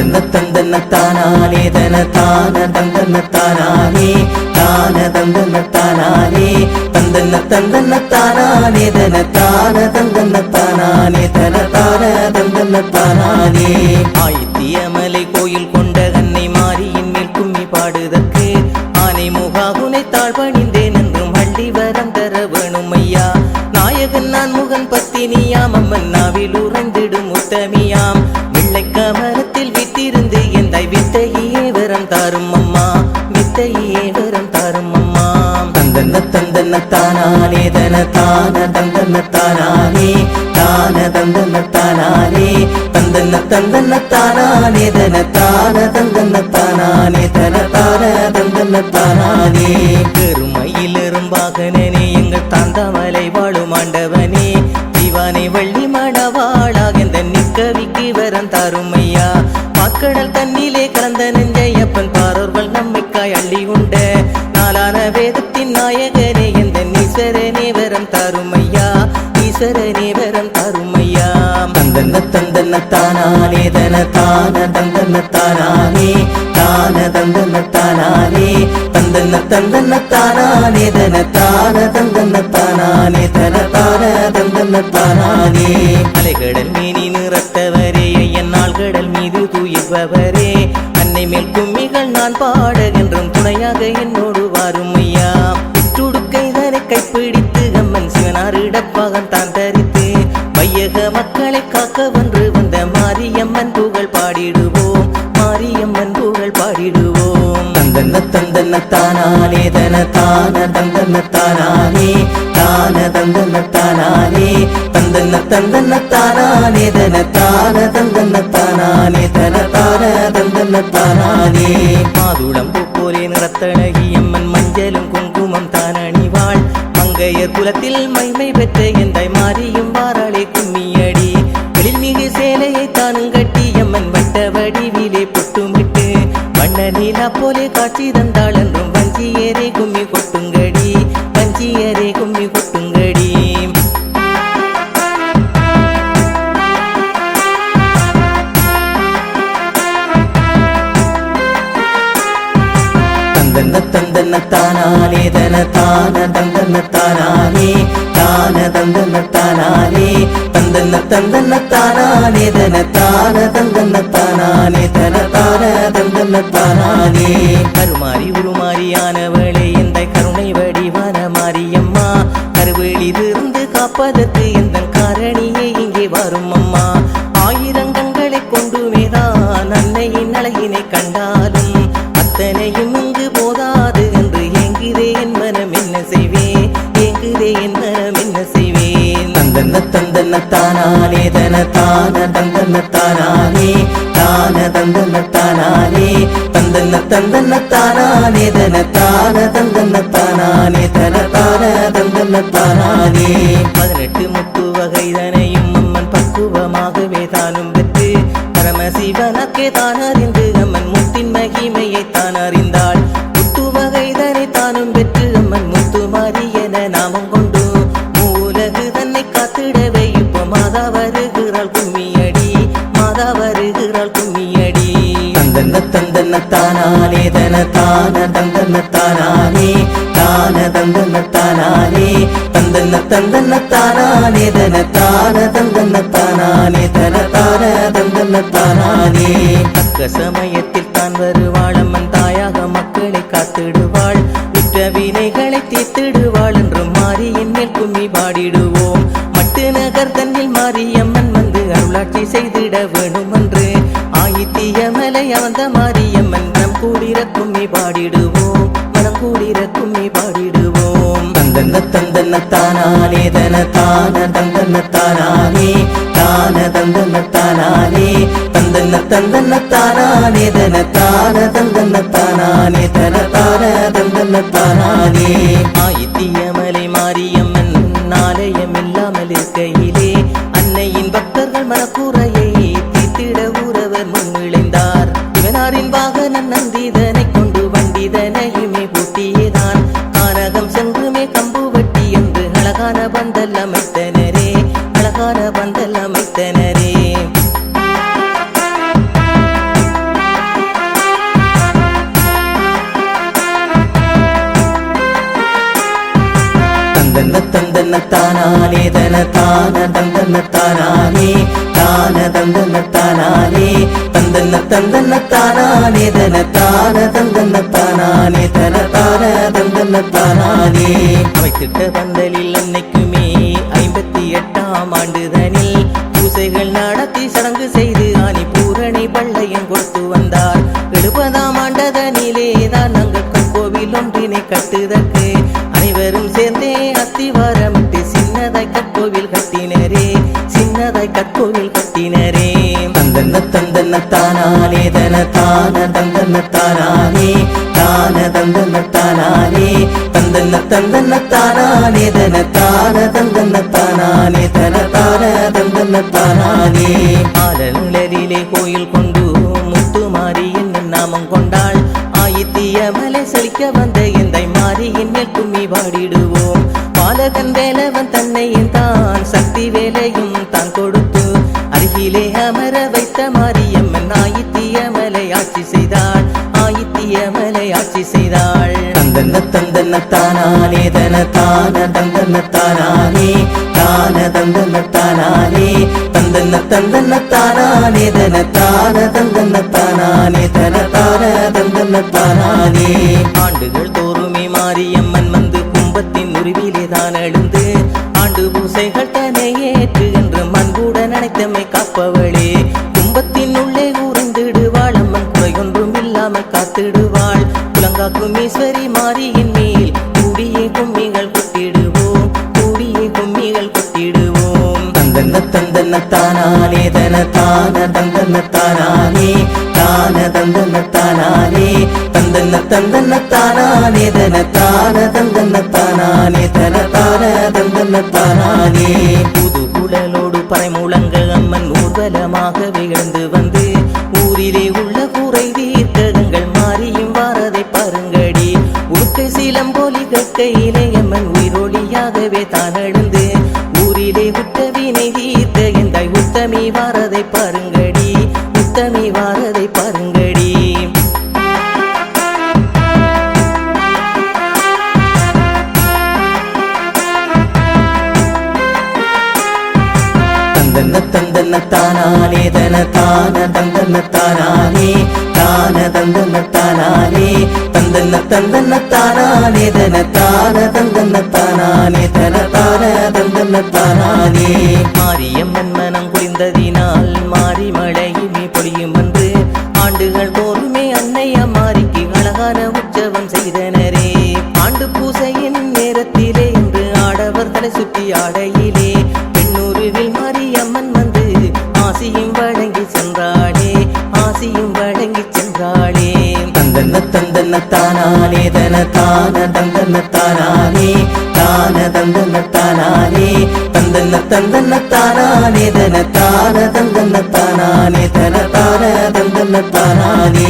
தந்தன தந்தன தானானே தன தான தந்தன தானானே தான தந்தன தானானே தந்தன தந்தன தானானே தன தான தந்தன தானானே தன தான தந்தன தானானே ஆயித்தியமலை தரும் அம்மா வித்தையே வரம் தரும் அம்மா தந்தன தந்தன தானானே தன தான தந்தன தானானே தான தந்தன தானானே தந்தன தந்தன தானானே தன தான தந்தன தானானே தன தான தந்தன தானானே பெருமையிலிரும் வாகனனே எங்கள் தாந்தாமலை வாழும் ஆண்டவனே. திவானை வள்ளி மடவாளாக இந்த நிக்கவிக்கு வரம் தாரும் ஐயா பாக்கடல் வேதத்தின் நாயகனே எந்த ஈஸ்வரனே வரம் தருமையா? ஐயா ஈஸ்வரனே வரம் தருமையா? தந்தன தந்தன தானானே தன தான தந்தன தானானே தான தந்தன தானானே தந்தன தந்தன தானானே தன தான தந்தன தானானே தன தான தந்தன தானானே. அலைகடல் மீனி நிறத்தவரே ஐயன் நாள்கடல் மீது தூயுபவரே மேல் கும்மிகள் நான் பாடுகின்றும் துணையாக என்னோடு வாரும் ஐயா. துடுக்கை தனை கைப்பிடித்து அம்மன் சிவனாரிடப்பாகம் தான் தரித்து வையக மக்களை காக்க வென்று தந்தன தந்தன தானானே தன தான தந்தன தானானே தான தந்தன தானானே தந்தன தந்தன தன தான தந்தன தன தான தந்தன மாதுளம் பூ போலே நிறத்தழகி அம்மன் மஞ்சளும் குங்குமம் தான் அணிவாள் மங்கையர் குலத்தில் மைமை பெற்ற எந்தாய் மாறியும் வாராளே கும்மியடி வண்ண நீலா போலே காட்சி தந்தாளன்றும். வஞ்சியரே கும்மி கொட்டுங்கடி வஞ்சியரே கும்மி கொட்டுங்கடி. தந்தன தந்தன தானானே தன தான தந்தன தானாலே தான தந்தன தானாலே தந்தன தந்தன தானானே தன தான தந்தன தானானே தன தான தந்தன தானானே கருமாறி உருமாறியானவளே எந்த கருணை வடிவான மாரியம்மா? கருவேலிருந்து காப்பதற்கு எந்த காரணியே இங்கே வரும் அம்மா தந்தன தன தான தந்தன தான தந்தன தந்தன்ன தந்தன தன தான தந்தன தன தான தந்தன பதினெட்டு முத்து வகை தனையும் அம்மன் பக்குவமாகவே தானும் பெற்று பரமசிவனக்கே தான் அறிந்து அம்மன் முத்தின் மகிமையை தான் அறிந்து வருகிறாள் கும்மியடி. தந்தன தந்தன தானானே தன தான தந்தன தானானே தான தந்தன தானானே தந்தன தந்தன தானானே தன தான தந்தன தானானே தன தான தந்தன தானானே தக்க சமயத்தில் தான் வருவாளம்மன் மாரியம்மன் மனம் கூடிர கும்மி பாடிடுவோம். மனம் கூடிர கும்மி பாடிடுவோம். தந்தன தந்தன தானானே தன தான தந்தன தானானே தான தந்தன தானானே தந்தன தந்தன தானானே தன தான தந்தன தானானே தன தான தந்தன தானானே தந்தன தானானே தன தான தந்தன தானானே தான தந்தன தானானே தந்தன தந்தன தானானே தன தான தந்தன தானானே தன தான தந்தன தானானே அவை பந்தலில் அன்னைக்குமே ஐம்பத்தி எட்டாம் ஆண்டுதனில் பூசைகள் நடத்தி சடங்கு செய்து ஆனி பூரணி பள்ளையும் கொடுத்து வந்தார். எழுபதாம் ஆண்டதனிலே தான் நாங்கள் கோவில் ஒன்றினை கட்டுதற்கு அனைவரும் சேர்ந்து அத்திவாரமிட்டு சின்னதாய் கற்கோவில் கட்டினரே சின்னதாய் கற்கோவில் கட்டினரே. தந்தன தந்தன தானானே தன தான தந்தன தானானே தான தந்தன தானானே தந்தன தந்தன தானானே தன தான தந்தன தானானே தன தான தந்தன தானானே ஆடலிலே கோயில் கொண்டு முத்து மாறி என்னும் நாமம் கொண்டாள். ஆயித்திய மலை செழிக்க வந்த எந்தை மாரியின் மேல் கும்மி பாடிடுவோம் பாலகன் வேலவன் தன்னையும் தான் சக்தி வேலையும் தான் கொடுத்து அருகிலே அமர வைத்த மாரியம்மன் ஆயித்திய மலை ஆட்சி செய்தாள் ஆயித்திய மலை ஆட்சி செய்தாள். தந்தன தந்தன தானானே தன தான தந்தன தானானே தான தந்தன தானானே தந்தன தந்தன தானானே தன தான தந்தன தானானே தன தான தந்தன தானானே ஆண்டுகள் தோறுமே அனைத்தமை காப்பவளே. கும்பத்தின் உள்ளே ஊர்ந்திடுவாள். அம்மன் குறையொன்றும் இல்லாமல் காத்திடுவாள். குலங்காக்கும் ஈஸ்வரி மாரியின் மேல் கூடியே கும்மிகள் கொட்டிடுவோம். கூடியே கும்மிகள் கொட்டிடுவோம். தந்தன தந்தன தானானே தன தான தந்தன தானானே தான தந்தன தானானே தந்தன தந்தன தானானே தன தான தந்தன தானானே தன தான தந்தன தானானே புது அம்மன் விழுந்து வந்து ஊரிலே உள்ள குறை தீர்க்கங்கள் மாறியும் வாரதை பாருங்கடி. உடுக்கை சீலம் போலி கட்டையிலே அம்மன் உயிரொலியாகவே தான் தந்தன தானானே தன தான தந்தன தானானே தான தந்தன தானானே தந்தன தந்தன தானானே தன தான தந்தன தானானே தன தான தந்தன தானானே. மாரியம்மன் மனம் புரிந்ததினால் மாறி மழையுமே பொழியும் வந்து ஆண்டுகள் போருமே அன்னைய மாறிக்கு அழகான உற்சவம் செய்தனரே. ஆண்டு பூசையின் நேரத்திலே இன்று ஆடவர் தலை சுற்றி ஆடையிலே சென்றாளே தந்தன தந்தன தானாலே தன. தான தந்தன தானாலே தான தந்தன தானாலே தந்தன தந்தன தானாலே தன தான தந்தன தானாலே தன தான தந்தன தானாலே